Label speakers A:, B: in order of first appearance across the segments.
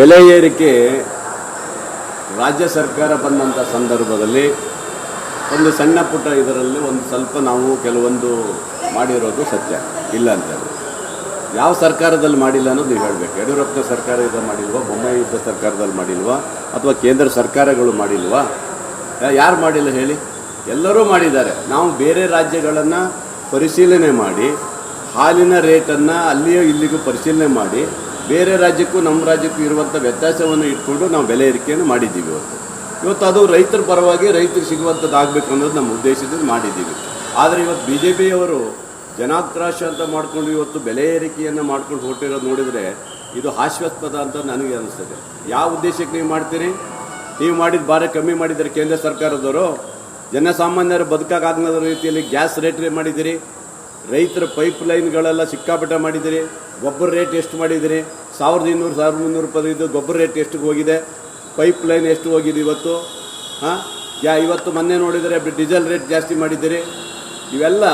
A: ಬೆಲೆ ಏರಿಕೆ ರಾಜ್ಯ ಸರ್ಕಾರ ಬಂದಂಥ ಸಂದರ್ಭದಲ್ಲಿ ಒಂದು ಸಣ್ಣ ಪುಟ್ಟ ಇದರಲ್ಲಿ ಒಂದು ಸ್ವಲ್ಪ ನಾವು ಕೆಲವೊಂದು ಮಾಡಿರೋದು ಸತ್ಯ. ಇಲ್ಲ ಅಂತ ಯಾವ ಸರ್ಕಾರದಲ್ಲಿ ಮಾಡಿಲ್ಲ ಅನ್ನೋದು ನೀವು ಹೇಳಬೇಕು. ಯಡಿಯೂರಪ್ಪ ಸರ್ಕಾರ ಇದು ಮಾಡಿಲ್ವಾ? ಬೊಮ್ಮಾಯಿ ಇದ್ದ ಸರ್ಕಾರದಲ್ಲಿ ಮಾಡಿಲ್ವಾ? ಅಥವಾ ಕೇಂದ್ರ ಸರ್ಕಾರಗಳು ಮಾಡಿಲ್ವಾ? ಯಾರು ಮಾಡಿಲ್ಲ ಹೇಳಿ? ಎಲ್ಲರೂ ಮಾಡಿದ್ದಾರೆ. ನಾವು ಬೇರೆ ರಾಜ್ಯಗಳನ್ನು ಪರಿಶೀಲನೆ ಮಾಡಿ, ಹಾಲಿನ ರೇಟನ್ನು ಅಲ್ಲಿಯೋ ಇಲ್ಲಿಗೂ ಪರಿಶೀಲನೆ ಮಾಡಿ ಬೇರೆ ರಾಜ್ಯಕ್ಕೂ ನಮ್ಮ ರಾಜ್ಯಕ್ಕೂ ಇರುವಂಥ ವ್ಯತ್ಯಾಸವನ್ನು ಇಟ್ಕೊಂಡು ನಾವು ಬೆಲೆ ಏರಿಕೆಯನ್ನು ಮಾಡಿದ್ದೀವಿ ಇವತ್ತು ಇವತ್ತು ಅದು ರೈತರ ಪರವಾಗಿ ರೈತರಿಗೆ ಸಿಗುವಂಥದ್ದು ಆಗಬೇಕು ಅನ್ನೋದು ನಮ್ಮ ಉದ್ದೇಶದಿಂದ ಮಾಡಿದ್ದೀವಿ. ಆದರೆ ಇವತ್ತು ಬಿ ಜೆ ಪಿಯವರು ಜನಾಕ್ರಾಶ ಅಂತ ಮಾಡಿಕೊಂಡು ಇವತ್ತು ಬೆಲೆ ಏರಿಕೆಯನ್ನು ಮಾಡ್ಕೊಂಡು ಹೊರಟಿರೋದು ನೋಡಿದರೆ ಇದು ಹಾಸ್ಯಾಸ್ಪದ ಅಂತ ನನಗೆ ಅನಿಸ್ತದೆ. ಯಾವ ಉದ್ದೇಶಕ್ಕೆ ನೀವು ಮಾಡ್ತೀರಿ? ನೀವು ಮಾಡಿದ ಭಾರ ಕಮ್ಮಿ ಮಾಡಿದರೆ ಕೇಂದ್ರ ಸರ್ಕಾರದವರು. ಜನಸಾಮಾನ್ಯರು ಬದುಕಾಗದ ರೀತಿಯಲ್ಲಿ ಗ್ಯಾಸ್ ರೇಟ್ ಮಾಡಿದ್ದೀರಿ. ರೈತರ ಪೈಪ್ ಲೈನ್ಗಳೆಲ್ಲ ಸಿಕ್ಕಾಪಟ್ಟೆ ಮಾಡಿದ್ದೀರಿ. ಗೊಬ್ಬರ ರೇಟ್ ಎಷ್ಟು ಮಾಡಿದ್ದೀರಿ? ಸಾವಿರದ ಇನ್ನೂರು, ಸಾವಿರದ ಮುನ್ನೂರು ರೂಪಾಯಿ ಇದು ಗೊಬ್ಬರ ರೇಟ್ ಎಷ್ಟು ಹೋಗಿದೆ? ಪೈಪ್ ಲೈನ್ ಎಷ್ಟು ಹೋಗಿದೆ ಇವತ್ತು? ಹಾಂ? ಯಾ, ಇವತ್ತು ಮೊನ್ನೆ ನೋಡಿದರೆ ಡೀಸೆಲ್ ರೇಟ್ ಜಾಸ್ತಿ ಮಾಡಿದ್ದೀರಿ. ಇವೆಲ್ಲ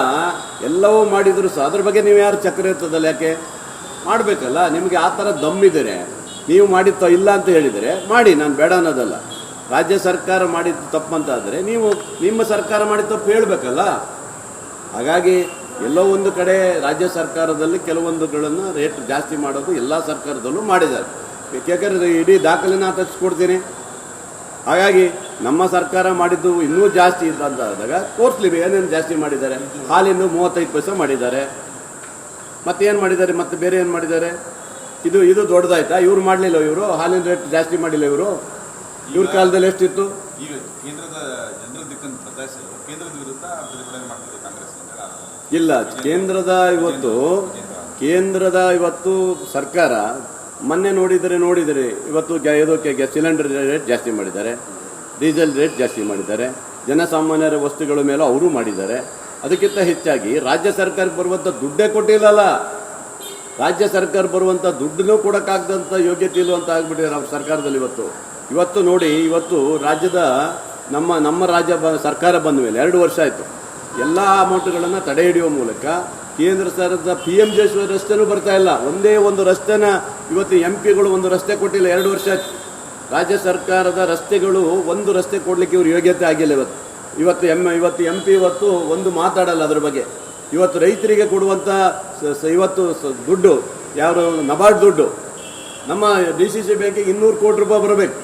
A: ಎಲ್ಲವೂ ಮಾಡಿದ್ರು ಸಹ ಅದ್ರ ಬಗ್ಗೆ ನೀವು ಯಾರು ಚಕ್ರ ಇರ್ತದಲ್ಲ ಯಾಕೆ? ಮಾಡಬೇಕಲ್ಲ, ನಿಮಗೆ ಆ ಥರ ದಮ್ಮಿದರೆ ನೀವು ಮಾಡಿದ್ದ ಇಲ್ಲ ಅಂತ ಹೇಳಿದರೆ ಮಾಡಿ, ನಾನು ಬೇಡ ಅನ್ನೋದಲ್ಲ. ರಾಜ್ಯ ಸರ್ಕಾರ ಮಾಡಿದ್ದು ತಪ್ಪಂತಾದರೆ ನೀವು ನಿಮ್ಮ ಸರ್ಕಾರ ಮಾಡಿದ ತಪ್ಪು ಹೇಳಬೇಕಲ್ಲ. ಹಾಗಾಗಿ ಎಲ್ಲೋ ಒಂದು ಕಡೆ ರಾಜ್ಯ ಸರ್ಕಾರದಲ್ಲಿ ಕೆಲವೊಂದುಗಳನ್ನು ರೇಟ್ ಜಾಸ್ತಿ ಮಾಡೋದು ಎಲ್ಲ ಸರ್ಕಾರದಲ್ಲೂ ಮಾಡಿದ್ದಾರೆ. ಯಾಕೆಂದರೆ ಇಡೀ ದಾಖಲೆನ ತರಿಸ್ಕೊಡ್ತೀನಿ. ಹಾಗಾಗಿ ನಮ್ಮ ಸರ್ಕಾರ ಮಾಡಿದ್ದು ಇನ್ನೂ ಜಾಸ್ತಿ ಅಂತ ಆದಾಗ ತೋರಿಸ್ಲಿ ಏನೇನು ಜಾಸ್ತಿ ಮಾಡಿದ್ದಾರೆ? ಹಾಲಿನ್ನು ಮೂವತ್ತೈದು ಪೈಸೆ ಮಾಡಿದ್ದಾರೆ. ಮತ್ತೇನು ಮಾಡಿದ್ದಾರೆ? ಮತ್ತೆ ಬೇರೆ ಏನು ಮಾಡಿದ್ದಾರೆ? ಇದು ಇದು ದೊಡ್ಡದಾಯ್ತಾ? ಇವ್ರು ಮಾಡಲಿಲ್ಲ ಇವರು? ಹಾಲಿನ ರೇಟ್ ಜಾಸ್ತಿ ಮಾಡಿಲ್ಲ ಇವರು? ಇವ್ರ ಕಾಲದಲ್ಲಿ ಎಷ್ಟಿತ್ತು?
B: ಈಗ ಕೇಂದ್ರದ ಜನರ ದಿಕ್ಕನ್ನು ಬದಲಾಯಿಸಲು ಕೇಂದ್ರದ ವಿರುದ್ಧ ಪ್ರತಿಭಟನೆ ಮಾಡ್ತಿದೆ ಕಾಂಗ್ರೆಸ್ ಅಂತ
A: ಇಲ್ಲ ಕೇಂದ್ರದ ಇವತ್ತು ಕೇಂದ್ರದ ಇವತ್ತು ಸರ್ಕಾರ ಮೊನ್ನೆ ನೋಡಿದರೆ ನೋಡಿದರೆ ಇವತ್ತು ಇದಕ್ಕೆ ಸಿಲಿಂಡರ್ ರೇಟ್ ಜಾಸ್ತಿ ಮಾಡಿದ್ದಾರೆ ಡೀಸೆಲ್ ರೇಟ್ ಜಾಸ್ತಿ ಮಾಡಿದ್ದಾರೆ ಜನಸಾಮಾನ್ಯರ ವಸ್ತುಗಳ ಮೇಲೆ ಅವರು ಮಾಡಿದ್ದಾರೆ. ಅದಕ್ಕಿಂತ ಹೆಚ್ಚಾಗಿ ರಾಜ್ಯ ಸರ್ಕಾರ ಬರುವಂಥ ದುಡ್ಡೇ ಕೊಟ್ಟಿಲ್ಲಲ್ಲ. ರಾಜ್ಯ ಸರ್ಕಾರ ಬರುವಂಥ ದುಡ್ಡನ್ನೂ ಕೊಡೋಕ್ಕಾಗದಂಥ ಯೋಗ್ಯತೆ ಇಲ್ಲವಂತ ಆಗ್ಬಿಟ್ಟಿದೆ ನಮ್ಮ ಸರ್ಕಾರದಲ್ಲಿ ಇವತ್ತು. ಇವತ್ತು ನೋಡಿ, ಇವತ್ತು ರಾಜ್ಯದ ನಮ್ಮ ನಮ್ಮ ರಾಜ್ಯ ಬ, ಸರ್ಕಾರ ಬಂದ ಮೇಲೆ ಎರಡು ವರ್ಷ ಆಯಿತು. ಎಲ್ಲ ಅಮೌಂಟ್ಗಳನ್ನು ತಡೆ ಹಿಡಿಯುವ ಮೂಲಕ ಕೇಂದ್ರ ಸರ್ಕಾರದ ಪಿ ಎಂ ಜೆ ರಸ್ತೆನೂ ಬರ್ತಾ ಇಲ್ಲ. ಒಂದೇ ಒಂದು ರಸ್ತೆನ ಇವತ್ತು ಎಂ ಪಿಗಳು ಒಂದು ರಸ್ತೆ ಕೊಟ್ಟಿಲ್ಲ, ಎರಡು ವರ್ಷ ಆಯಿತು. ರಾಜ್ಯ ಸರ್ಕಾರದ ರಸ್ತೆಗಳು ಒಂದು ರಸ್ತೆ ಕೊಡಲಿಕ್ಕೆ ಇವರು ಯೋಗ್ಯತೆ ಆಗಿಲ್ಲ ಇವತ್ತು. ಇವತ್ತು ಎಂ ಇವತ್ತು ಎಂ ಪಿ ಇವತ್ತು ಒಂದು ಮಾತಾಡಲ್ಲ ಅದ್ರ ಬಗ್ಗೆ. ಇವತ್ತು ರೈತರಿಗೆ ಕೊಡುವಂಥ ಇವತ್ತು ದುಡ್ಡು, ಯಾರು ನಬಾರ್ಡ್ ದುಡ್ಡು. ನಮ್ಮ ಡಿ ಸಿ ಸಿ ಬ್ಯಾಂಕಿಗೆ ಇನ್ನೂರು ಕೋಟಿ ರೂಪಾಯಿ ಬರಬೇಕು.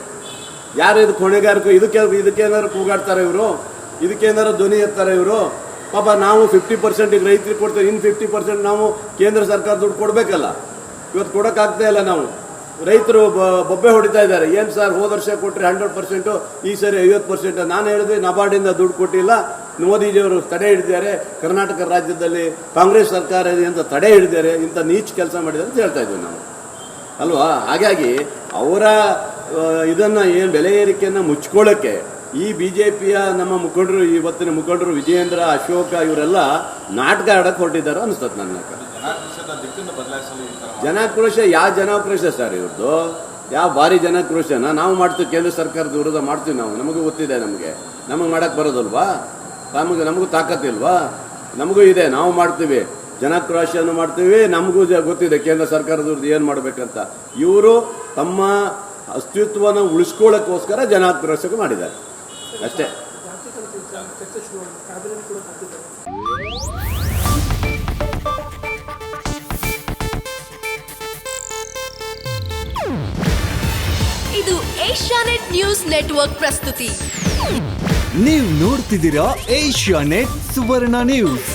A: ಯಾರು ಇದು ಹೊಣೆಗಾರಿಕೆ ಇದಕ್ಕೆ ಇದಕ್ಕೇನಾದ್ರು ಕೂಗಾಡ್ತಾರೆ ಇವರು? ಇದಕ್ಕೇನಾದ್ರು ಧ್ವನಿ ಎತ್ತಾರೆ ಇವರು? ಪಾಪ ನಾವು ಫಿಫ್ಟಿ ಪರ್ಸೆಂಟಿಗೆ ರೈತರಿಗೆ ಕೊಡ್ತೇವೆ ಇನ್ನು ಫಿಫ್ಟಿ ಪರ್ಸೆಂಟ್ ನಾವು ಕೇಂದ್ರ ಸರ್ಕಾರ ದುಡ್ಡು ಕೊಡಬೇಕಲ್ಲ. ಇವತ್ತು ಕೊಡೋಕ್ಕಾಗ್ತಾ ಇಲ್ಲ ನಾವು. ರೈತರು ಬೊಬ್ಬೆ ಹೊಡಿತಾ ಇದ್ದಾರೆ. ಏನು ಸರ್, ಹೋದ ವರ್ಷ ಕೊಟ್ಟರೆ ಹಂಡ್ರೆಡ್ ಪರ್ಸೆಂಟು ಈ ಸರಿ ಐವತ್ತು ಪರ್ಸೆಂಟ್ ನಾನು ಹೇಳಿದ್ವಿ ನಬಾರ್ಡಿಂದ ದುಡ್ಡು ಕೊಟ್ಟಿಲ್ಲ. ಮೋದಿಜಿಯವರು ತಡೆ ಹಿಡಿದಿದ್ದಾರೆ. ಕರ್ನಾಟಕ ರಾಜ್ಯದಲ್ಲಿ ಕಾಂಗ್ರೆಸ್ ಸರ್ಕಾರ ಇದೆ ಅಂತ ತಡೆ ಹಿಡಿದಿದ್ದಾರೆ. ಇಂಥ ನೀಚ್ ಕೆಲಸ ಮಾಡಿದ್ದಾರೆ ಅಂತ ಹೇಳ್ತಾ ಇದ್ದೀವಿ ನಾವು. ಅಲ್ವಾ? ಹಾಗಾಗಿ ಅವರ ಇದನ್ನು ಏನು ಬೆಲೆ ಏರಿಕೆಯನ್ನು ಮುಚ್ಕೊಳ್ಳೋಕ್ಕೆ ಈ ಬಿ ಜೆ ಪಿಯ ನಮ್ಮ ಮುಖಂಡರು, ಇವತ್ತಿನ ಮುಖಂಡರು ವಿಜಯೇಂದ್ರ, ಅಶೋಕ ಇವರೆಲ್ಲ ನಾಟಕ ಆಡಕ್ಕೆ ಹೊರಟಿದ್ದಾರೆ ಅನಿಸ್ತದೆ ನನ್ನ. ಜನಾಕ್ರೋಶ ಯಾವ ಜನಾಕ್ರೋಶ ಸರ್ ಇವ್ರದ್ದು ಯಾವ ಭಾರಿ ಜನಾಕ್ರೋಶನ? ನಾವು ಮಾಡ್ತೀವಿ, ಕೇಂದ್ರ ಸರ್ಕಾರದ ವಿರೋಧ ಮಾಡ್ತೀವಿ ನಾವು. ನಮಗೂ ಗೊತ್ತಿದೆ ನಮಗೆ. ನಮಗೆ ಮಾಡಕ್ಕೆ ಬರೋದಲ್ವಾ? ನಮಗೆ, ನಮಗೂ ತಾಕತ್ತಿಲ್ವಾ ನಮಗೂ ಇದೆ, ನಾವು ಮಾಡ್ತೀವಿ. ಜನಾಕ್ರೋಶನ ಮಾಡ್ತೀವಿ, ನಮಗೂ ಗೊತ್ತಿದೆ, ಕೇಂದ್ರ ಸರ್ಕಾರದ ವಿರುದ್ಧ ಏನು ಮಾಡಬೇಕಂತ. ಇವರು ತಮ್ಮ ಅಸ್ತಿತ್ವನ ಉಳಿಸ್ಕೊಳ್ಳೋಕ್ಕೋಸ್ಕರ ಜನಾಕ್ರೋಶಕ್ಕೆ ಮಾಡಿದ್ದಾರೆ. ಅಷ್ಟೇ.
C: ಇದು ಏಷ್ಯಾನೆಟ್ ನ್ಯೂಸ್ ನೆಟ್ವರ್ಕ್ ಪ್ರಸ್ತುತಿ.
D: ನೀವು ನೋಡ್ತಿದ್ದೀರಾ ಏಷ್ಯಾ ನೆಟ್ ಸುವರ್ಣ ನ್ಯೂಸ್.